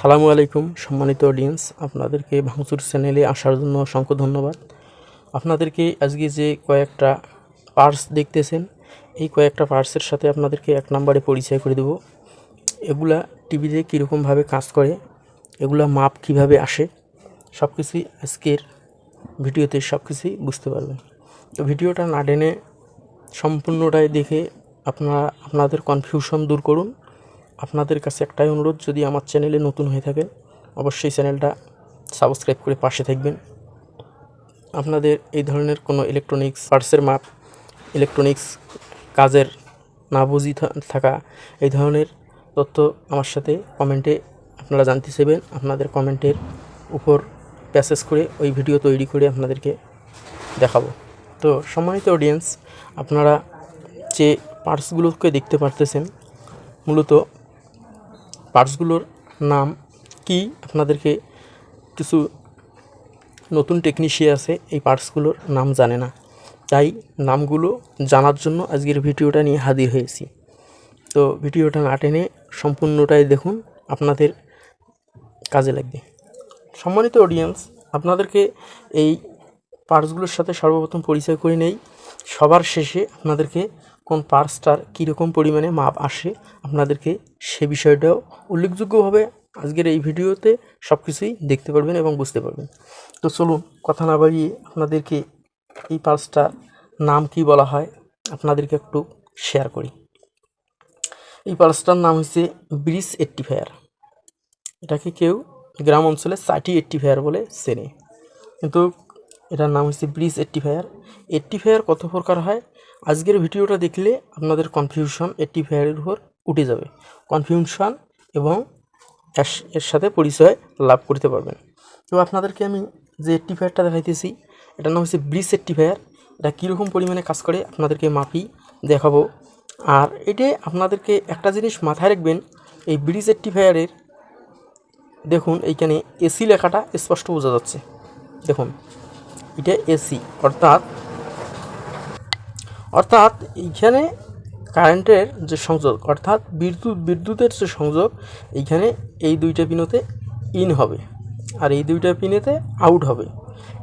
সালামু আলাইকুম, সম্মানিত অডিয়েন্স আপনাদেরকে ভাঙচুর চ্যানেলে আসার জন্য অসংখ্য ধন্যবাদ। আপনাদেরকে আজকে যে কয়েকটা পার্স দেখতেছেন, এই কয়েকটা পার্সের সাথে আপনাদেরকে এক নম্বরে পরিচয় করে দেব। এগুলা টিভিতে কীরকমভাবে কাজ করে, এগুলা মাপ কীভাবে আসে সব কিছুই আজকের ভিডিওতে সব কিছুই বুঝতে পারবেন। তো ভিডিওটা না টেনে সম্পূর্ণটাই দেখে আপনারা, আপনাদের কনফিউশন দূর করুন। আপনাদের কাছে একটাই অনুরোধ, যদি আমার চ্যানেলে নতুন হয়ে থাকেন অবশ্যই চ্যানেলটা সাবস্ক্রাইব করে পাশে থাকবেন। আপনাদের এই ধরনের কোনো ইলেকট্রনিক্স পার্টসের মাপ ইলেকট্রনিক্স কাজের না বুঝি থাকা এই ধরনের তথ্য আমার সাথে কমেন্টে আপনারা জানতে চাইবেন। আপনাদের কমেন্টের উপর প্যাসেজ করে ওই ভিডিও তৈরি করে আপনাদেরকে দেখাবো। তো সম্মানিত অডিয়েন্স আপনারা যে পার্টসগুলোকে দেখতে পারতেছেন, মূলত পার্টসগুলোর নাম কি? আপনাদেরকে কিছু নতুন টেকনিশিয়ান আছে, এই পার্টসগুলোর নাম জানে না। তাই নামগুলো জানার জন্য আজকের ভিডিওটা নিয়ে হাজির হয়েছি। তো ভিডিওটা না টেনে সম্পূর্ণটাই দেখুন, আপনাদের কাজে লাগবে। সম্মানিত অডিয়েন্স আপনাদেরকে এই পার্টসগুলোর সাথে সর্বপ্রথম পরিচয় করে নেই। সবার শেষে আপনাদেরকে কোন পার্টসটার কীরকম পরিমাণে মাপ আসে আপনাদেরকে সে বিষয়টাও উল্লেখযোগ্যভাবে আজকের এই ভিডিওতে সব কিছুই দেখতে পারবেন এবং বুঝতে পারবেন। তো চলুন কথা না বাড়িয়ে আপনাদেরকে এই পার্টসটার নাম কি বলা হয় আপনাদেরকে একটু শেয়ার করি। এই পার্টসটার নাম হচ্ছে ব্রিজ এইট্টিফায়ার এটাকে কেউ গ্রাম অঞ্চলে সাটি এইট্টিফায়ার বলে চেনে। কিন্তু এটার নাম হচ্ছে ব্রিজ এইট্টিফায়ার এইট্টিফায়ার কত প্রকার হয়? আজকের ভিডিওটা দেখলে আপনাদের কনফিউশন এইট্টিফায়ারের উপর উঠে যাবে। কনফিউশন এবং এর- সাথে পরিচয় লাভ করতে পারবেন। তো আপনাদেরকে আমি যে এইট্টিফায়ারটা দেখাইতেছি, এটার নাম হচ্ছে ব্রিজ এইট্টিফায়ার এটা কীরকম পরিমাণে কাজ করে আপনাদেরকে মাপি দেখাবো। আর এটা আপনাদেরকে একটা জিনিস মাথায় রাখবেন, এই ব্রিজ এইট্টিফায়ারের দেখুন এইখানে এসি লেখাটা স্পষ্ট বোঝা যাচ্ছে। দেখুন, এটা এসি, অর্থাৎ অর্থাৎ এইখানে কারেন্টের যে সংযোগ, অর্থাৎ বিদ্যুৎ, বিদ্যুতের যে সংযোগ, এইখানে এই দুইটা পিনোতে ইন হবে আর এই দুইটা পিনেতে আউট হবে।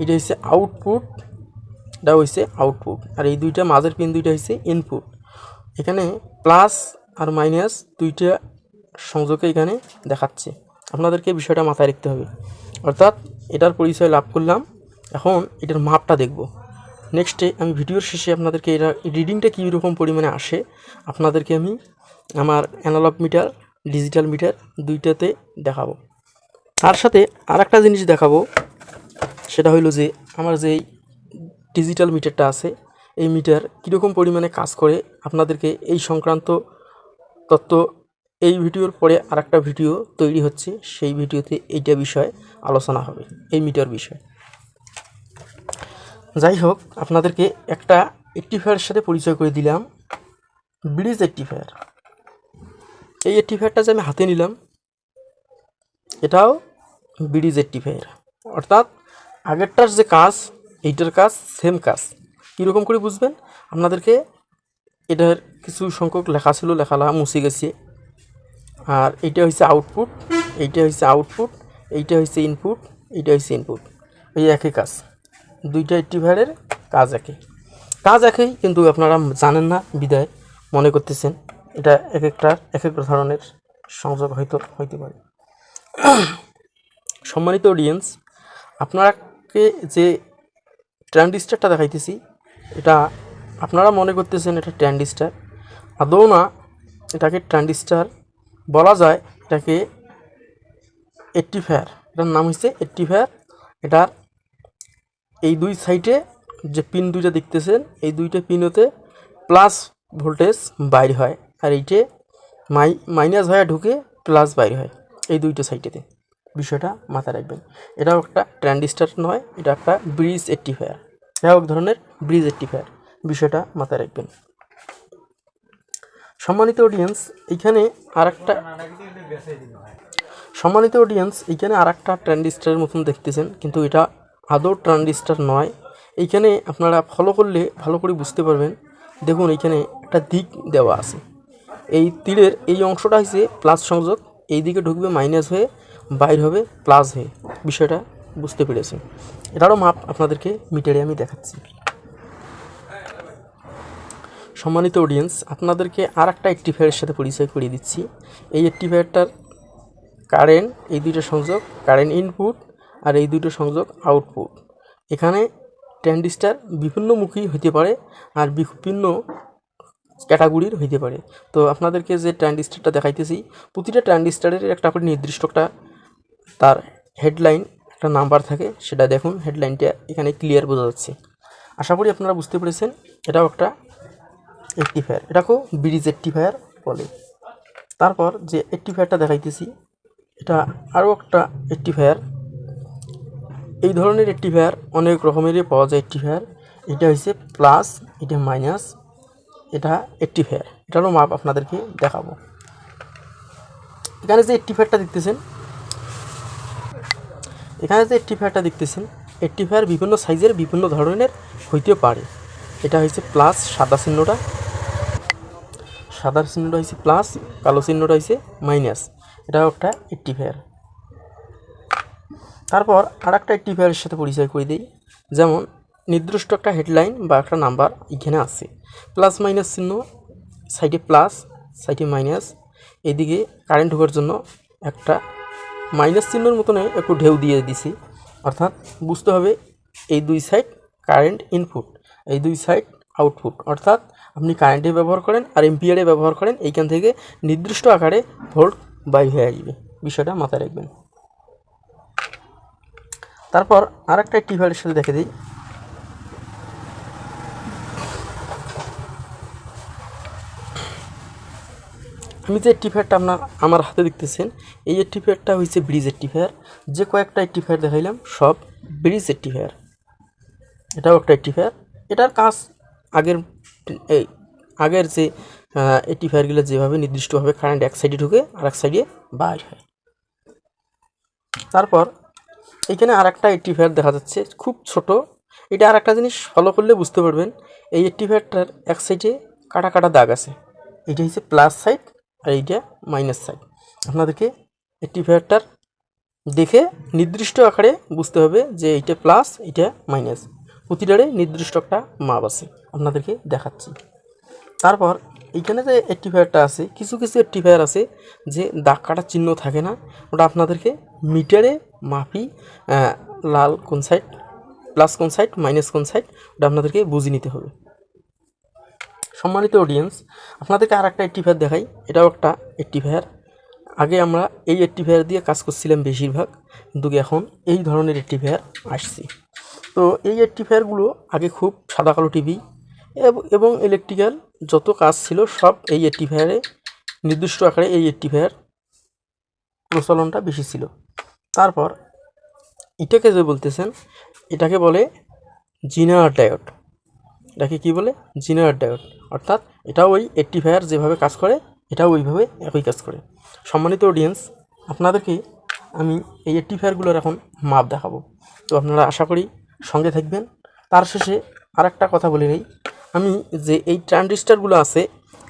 এটা হচ্ছে আউটপুট এটা হচ্ছে আউটপুট আর এই দুইটা মাঝের পিন দুইটা হচ্ছে ইনপুট এখানে প্লাস আর মাইনাস দুইটা সংযোগে এখানে দেখাচ্ছে। আপনাদেরকে বিষয়টা মাথায় রাখতে হবে। অর্থাৎ এটার পরিচয় লাভ করলাম। এখন এটার মাপটা দেখব। নেক্সটে আমি ভিডিওর শেষে আপনাদেরকে এটা রিডিংটা কী রকম পরিমাণে আসে, আপনাদেরকে আমি আমার অ্যানালগ মিটার ডিজিটাল মিটার দুইটাতে দেখাবো। তার সাথে আর একটা জিনিস দেখাবো, সেটা হইল যে আমার যেই ডিজিটাল মিটারটা আছে, এই মিটার কীরকম পরিমাণে কাজ করে, আপনাদেরকে এই সংক্রান্ত তত্ত্ব এই ভিডিওর পরে আর একটা ভিডিও তৈরি হচ্ছে, সেই ভিডিওতে এইটা বিষয়ে আলোচনা হবে, এই মিটার বিষয়ে। যাই হোক আপনাদেরকে একটা একটিফায়ারের সাথে পরিচয় করে দিলাম। ব্রিজ একটিফায়ার এই একটিফায়ারটা যে আমি হাতে নিলাম, এটাও ব্রিজ একটিফায়ার অর্থাৎ আগেরটার যে কাজ, এইটার কাজ সেম কাজ। কীরকম করে বুঝবেন? আপনাদেরকে এটার কিছু সংখ্যক লেখা ছিল লেখালা মুছে গেছে। আর এইটা হচ্ছে আউটপুট এইটা হয়েছে আউটপুট এইটা হয়েছে ইনপুট এইটা হচ্ছে ইনপুট এই একই কাজ। দুইটা একটিভারের কাজ একই। কাজ একই, কিন্তু আপনারা জানেন না, বিদায় মনে করতেছেন। এটা এক একটার এক এক ধরনের সংযোগ হয়তো হইতে পারে। সম্মানিত অডিয়েন্স আপনারাকে যে ট্রানজিস্টারটা দেখাইতেছি, এটা আপনারা মনে করতেছেন এটা ট্র্যান্ডিস্টার আদৌ না এটাকে ট্র্যান্ডিস্টার বলা যায়, এটাকে এইট্টিফায়ার এটার নাম হচ্ছে এইট্টিফায়ার এটার এই দুই সাইডে যে পিন দুইটা দেখতেছেন, এই দুইটা পিনতে প্লাস ভোল্টেজ বাইর হয় আর এইটে মাই মাইনাস হয়ে ঢুকে প্লাস বাইর হয় এই দুইটা সাইডেতে। বিষয়টা মাথায় রাখবেন। এটাও একটা ট্রানজিস্টার নয়, এটা একটা ব্রিজ একটিফায়ার এটা এক ধরনের ব্রিজ একটিফায়ার বিষয়টা মাথায় রাখবেন। সম্মানিত অডিয়েন্স এইখানে আর একটা সম্মানিত অডিয়েন্স এইখানে আর একটা ট্রানজিস্টারের মতন দেখতেছেন, কিন্তু এটা আদৌ ট্রানজিস্টার নয়। এইখানে আপনারা ফলো করলে ভালো করে বুঝতে পারবেন। দেখুন, এইখানে একটা দিক দেওয়া আছে। এই তীরের এই অংশটা হচ্ছে প্লাস সংযোগ। এই দিকে ঢুকবে মাইনাস হয়ে, বাইর হবে প্লাস হয়ে। বিষয়টা বুঝতে পেরেছি এটারও মাপ আপনাদেরকে মিটারে আমি দেখাচ্ছি। সম্মানিত অডিয়েন্স আপনাদেরকে আর একটা একটিফায়ারের সাথে পরিচয় করিয়ে দিচ্ছি। এই একটিফায়ারটার কারেন্ট এই দুইটা সংযোগ কারেন্ট ইনপুট আর এই দুটো সংযোগ আউটপুট এখানে ট্যান্ডিস্টার বিভিন্নমুখী হতে পারে আর বিভিন্ন ক্যাটাগরির হইতে পারে। তো আপনাদেরকে যে ট্রানজিস্টারটা দেখাইতেছি, প্রতিটা ট্রানজিস্টারের একটা করে নির্দিষ্ট একটা তার হেডলাইন একটা নাম্বার থাকে, সেটা দেখুন হেডলাইনটা এখানে ক্লিয়ার বোঝা যাচ্ছে। আশা করি আপনারা বুঝতে পেরেছেন, এটাও একটা একটিফায়ার এটাকেও ব্রিজ একটিফায়ার বলে। তারপর যে একটিফায়ারটা দেখাইতেছি, এটা আরও একটা একটিফায়ার এই ধরনের একটিফায়ার অনেক রকমেরই পাওয়া যায় একটিফায়ার এটা হচ্ছে প্লাস এটা মাইনাস এটা একটিফায়ার এটারও মাপ আপনাদেরকে দেখাবো। এখানে যে একটিফায়ারটা দেখতেছেন, এখানে যে একটিফায়ারটা দেখতেছেন একটিফায়ার বিভিন্ন সাইজের বিভিন্ন ধরনের হইতে পারে। এটা হচ্ছে প্লাস সাদা চিহ্নটা। সাদা চিহ্নটা হচ্ছে প্লাস কালো চিহ্নটা হচ্ছে মাইনাস এটাও একটা একটিফায়ার তারপর আর একটা একটিফায়ারের সাথে পরিচয় করে দিই। যেমন, নির্দিষ্ট একটা হেডলাইন বা একটা নাম্বার এখানে আছে। প্লাস মাইনাস চিহ্ন সাইডে প্লাস সাইডে মাইনাস এদিকে কারেন্ট ঢোকার জন্য একটা মাইনাস চিহ্নর মতন একটু ঢেউ দিয়ে দিছি। অর্থাৎ বুঝতে হবে এই দুই সাইড কারেন্ট ইনপুট এই দুই সাইড আউটপুট অর্থাৎ আপনি কারেন্টে ব্যবহার করেন আর এমপিয়ারে ব্যবহার করেন, এইখান থেকে নির্দিষ্ট আকারে ভোল্ট বাই হয়ে আসবে। বিষয়টা মাথায় রাখবেন। তারপর আর একটা টিভারের সাথে দেখে দিই। আমি যে টিফায়ারটা আপনার আমার হাতে দেখতেছেন, এই টিফায়ারটা হয়েছে ব্রিজের টিফায়ার যে কয়েকটা টিফায়ার দেখাইলাম, সব ব্রিজের টিফায়ার এটাও একটা টিফায়ার এটার কাজ আগের, এই আগের যে এই টিফায়ারগুলো যেভাবে নির্দিষ্টভাবে কারেন্ট এক সাইডে ঢুকে আর এক সাইডে বাইর হয়। তারপর এখানে আর একটা টিফায়ার দেখা যাচ্ছে, খুব ছোট। এটা আর একটা জিনিস ফলো করলে বুঝতে পারবেন, এই টিফায়ারটার এক সাইডে কাটা কাটা দাগ আছে। এটা হচ্ছে প্লাস সাইড আর এইটা মাইনাস সাইড আপনাদেরকে এই টিফায়ারটার দেখে নির্দিষ্ট আকারে বুঝতে হবে যে এইটা প্লাস এইটা মাইনাস প্রতিটারে নির্দিষ্ট একটা মাপ আছে, আপনাদেরকে দেখাচ্ছি। তারপর এইখানে যে একটিফায়ারটা আছে, কিছু কিছু একটিফায়ার আছে যে দাগ কাটার চিহ্ন থাকে না, ওটা আপনাদেরকে মিটারে আহ, লাল কোন সাইড প্লাস কোন সাইড মাইনাস কোন সাইড ওটা আপনাদেরকে বুঝে নিতে হবে। সম্মানিত অডিয়েন্স আপনাদেরকে আর একটা একটিফায়ার দেখাই। এটাও একটা একটিফায়ার আগে আমরা এই একটিফায়ার দিয়ে কাজ করছিলাম বেশিরভাগ কিন্তু এখন এই ধরনের একটিফায়ার আসছি। তো এই একটিফায়ারগুলো আগে খুব সাদা কালো টিভি এবং ইলেকট্রিক্যাল যত কাজ ছিল সব এই একটিফায়ারে নির্দিষ্ট আকারে এই একটিফায়ার প্রচলনটা বেশি ছিল। তারপর এটাকে যে বলতেছেন, এটাকে বলে জিনার ডায়োড এটাকে কি বলে? জিনার ডায়োড অর্থাৎ এটাও ওই একটিফায়ার যেভাবে কাজ করে, এটাও ওইভাবে একই কাজ করে। সম্মানিত অডিয়েন্স আপনাদেরকে আমি এই একটিফায়ারগুলোর এখন মাপ দেখাবো। তো আপনারা আশা করি সঙ্গে থাকবেন। তার শেষে আর একটা কথা বলে নেই। আমি যে এই ট্রানজিস্টারগুলো আছে,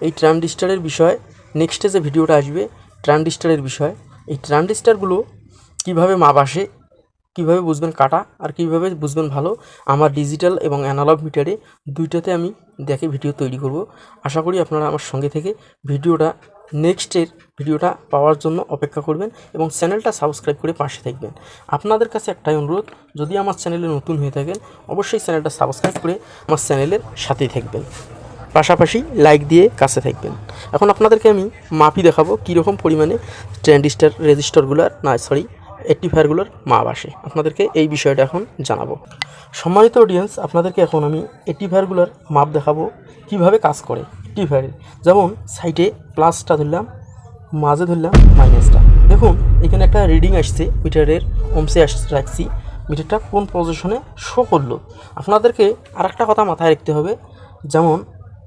এই ট্রানজিস্টারের বিষয়ে নেক্সটে যে ভিডিওটা আসবে, ট্রানজিস্টারের বিষয়, এই ট্রানজিস্টারগুলো কীভাবে মাপ আসে, কীভাবে বুঝবেন কাটা আর কীভাবে বুঝবেন ভালো, আমার ডিজিটাল এবং অ্যানালগ মিটারে দুইটাতে আমি দেখে ভিডিও তৈরি করব। আশা করি আপনারা আমার সঙ্গে থেকে ভিডিওটা নেক্সটের ভিডিওটা পাওয়ার জন্য অপেক্ষা করবেন এবং চ্যানেলটা সাবস্ক্রাইব করে পাশে থাকবেন। আপনাদের কাছে একটাই অনুরোধ, যদি আমার চ্যানেলে নতুন হয়ে থাকেন, অবশ্যই চ্যানেলটা সাবস্ক্রাইব করে আমার চ্যানেলের সাথেই থাকবেন। পাশাপাশি লাইক দিয়ে কাছে থাকবেন। এখন আপনাদেরকে আমি মাপি দেখাবো, কীরকম পরিমাণে ট্রানজিস্টার রেজিস্টারগুলোর না সরি একটিফায়ারগুলোর মাপ আসে আপনাদেরকে এই বিষয়টা এখন জানাব। সম্মানিত অডিয়েন্স আপনাদেরকে এখন আমি একটিফায়ারগুলোর মাপ দেখাবো কীভাবে কাজ করে একটিফায়ারের যেমন সাইডে প্লাসটা ধরলাম, মাঝে ধরলাম মাইনাসটা দেখুন, এখানে একটা রিডিং আসছে মিটারের ওমসে রাখছি। মিটারটা কোন পজিশনে শো করল? আপনাদেরকে আর একটা কথা মাথায় রাখতে হবে। যেমন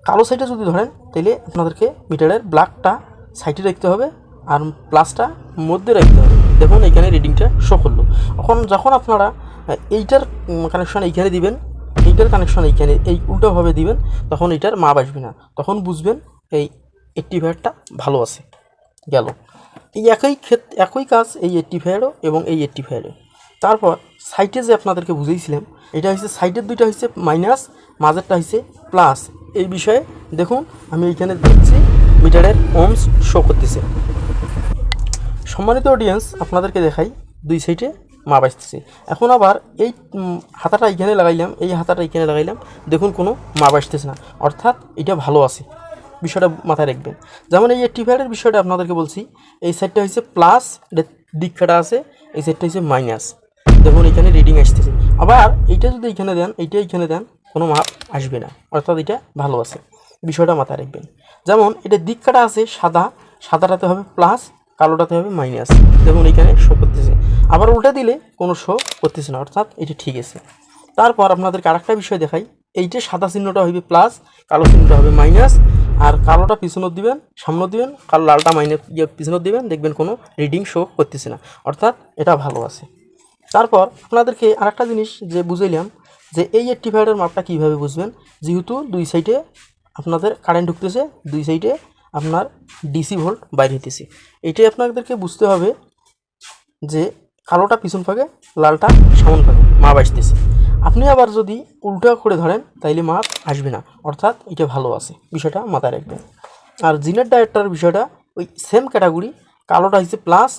কালো সাইডে যদি ধরেন, তাহলে আপনাদেরকে মিটারের ব্ল্যাকটা সাইডে রাখতে হবে আর প্লাসটা মধ্যে রাখতে হবে। দেখুন এখানে রিডিংটা শো করল। এখন যখন আপনারা এইটার কানেকশন এইখানে দিবেন, এইটার কানেকশন এইখানে, এই উল্টোভাবে দিবেন, তখন এইটার মাপ আসবে না। তখন বুঝবেন এই একটিভারটা ভালো আছে, গেল। এই একই ক্ষেত, একই কাজ এই ফাইভেরও এবং এই ফাইভেরও তারপর সাইটে যে আপনাদেরকে বুঝিয়েছিলাম এটা হচ্ছে সাইটের দুইটা হচ্ছে মাইনাস মাঝেরটা হচ্ছে প্লাস এই বিষয়ে দেখুন, আমি এইখানে দেখছি মিটারের ওমস শো করতেছে। সম্মানিত অডিয়েন্স আপনাদেরকে দেখাই, দুই সাইডে মাপ আসতেছে। এখন আবার এই হাতাটা এখানে লাগাইলাম, এই হাতাটা এখানে লাগাইলাম, দেখুন কোনো মাপ আসতেছে না। অর্থাৎ এটা ভালো আছে, বিষয়টা মাথায় রাখবেন। যেমন এই টিফায়ারের বিষয়টা আপনাদেরকে বলছি, এই সাইডটা হচ্ছে প্লাস দিক কাটা আছে, এই সাইডটা হচ্ছে মাইনাস দেখুন এখানে রিডিং আসতেছে। আবার এইটা যদি এখানে দেন, এইটা এখানে দেন, কোনো মাপ আসবে না। অর্থাৎ এটা ভালো আছে, বিষয়টা মাথায় রাখবেন। যেমন এটা দিক কাটা আছে সাদা, সাদাটাতে হবে প্লাস কালোটাতে হবে মাইনাস দেখুন এখানে শো করতেছে। আবার উল্টে দিলে কোনো শো করতেছে না, অর্থাৎ এটা ঠিক আছে। তারপর আপনাদেরকে আরেকটা বিষয় দেখাই। এইটা সাদা চিহ্নটা হবে প্লাস কালো চিহ্নটা হবে মাইনাস আর কালোটা পিছনত দিবেন সামনে দিবেন, কালো লালটা মাইনাস ইয়ে পিছনত দিবেন, দেখবেন কোনো রিডিং শো করতেছে না। অর্থাৎ এটা ভালো আছে। তারপর আপনাদেরকে আরেকটা জিনিস যে বুঝাইলাম, যে এই রেক্টিফায়ারের মাপটা কীভাবে বুঝবেন? যেহেতু দুই সাইডে আপনাদের কারেন্ট ঢুকতেছে, দুই সাইডে আপনার ডিসি ভোল্ট বাইর হইতেছে এটাই আপনাদেরকে বুঝতে হবে যে কালোটা পিছন ফাঁকে, লালটা সামন ফাঁকে মাপ আসতেছে আপনি আবার যদি উল্টা করে ধরেন, তাইলে মাপ আসবে না। অর্থাৎ এটা ভালো আছে, বিষয়টা মাথায় রাখবেন। আর জিনের ডায়েটটার বিষয়টা, ওই সেম ক্যাটাগরি কালোটা হয়েছে প্লাস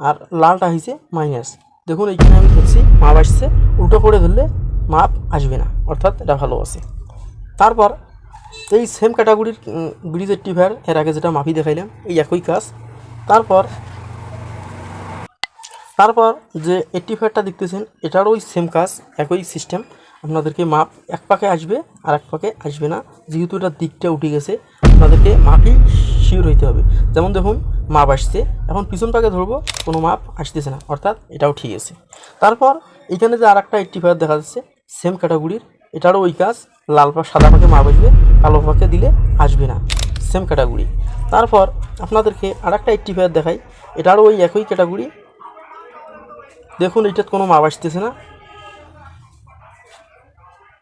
আর লালটা হয়েছে মাইনাস দেখুন, এইখানে আমি ধরছি মাপ আসছে উল্টো করে ধরলে মাপ আসবে না। অর্থাৎ এটা ভালো আছে। তারপর এই সেম ক্যাটাগরির ব্রিজের টিভার এর আগে যেটা মাফি দেখাইলাম, এই একই কাজ। তারপর তারপর যে এইটটি ফাইভটা দেখতেছেন, এটারও ওই সেম কাজ, একই সিস্টেম আপনাদেরকে মাপ এক পাকে আসবে, আর এক পাকে আসবে না। যেহেতু এটা দিকটা উঠে গেছে, আপনাদেরকে মাপই শিওর হইতে হবে। যেমন দেখুন, মাপ আসছে। এখন পিছন পাকে ধরবো, কোনো মাপ আসতেছে না। অর্থাৎ এটাও ঠিক আছে। তারপর, এখানে যে আর একটা এইটটি ফাইভ দেখা যাচ্ছে সেম ক্যাটাগরির এটারও ওই কাজ, লাল পা সাদা পাকে মাপ আসবে। কালো পাকে দিলে আসবে না। সেম ক্যাটাগরি তারপর আপনাদেরকে আর একটা ফাইভ দেখাই। এটারও ওই একই ক্যাটাগরি দেখুন এটার কোনো মাপ আসতেছে না।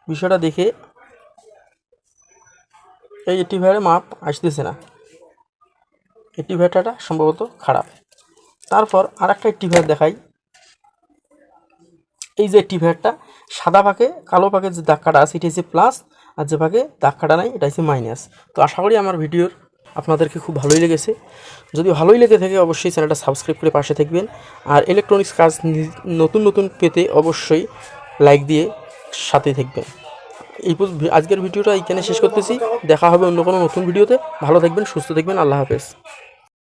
বিষয়টা দেখে এই ফাইভের মাপ আসতেছে না। ফাইভটা সম্ভবত খারাপ। তারপর আর একটা ফাইভ দেখাই। এই যে ফাইভটা সাদা পাকে, কালো পাকে যে দাগ কাটা আছে, এটা হচ্ছে প্লাস আর যে ভাগে দাগ কাটা নাই, এটা হচ্ছে মাইনাস তো আশা করি আমার ভিডিওর আপনাদেরকে খুব ভালোই লেগেছে। যদি ভালোই লেগে থাকে, অবশ্যই চ্যানেলটা সাবস্ক্রাইব করে পাশে থাকবেন। আর ইলেকট্রনিক্স কাজ নতুন নতুন পেতে অবশ্যই লাইক দিয়ে সাথে থাকবেন। এই আজকের ভিডিওটা এইখানে শেষ করতেছি। দেখা হবে অন্য কোনো নতুন ভিডিওতে। ভালো থাকবেন, সুস্থ থাকবেন। আল্লাহ হাফেজ।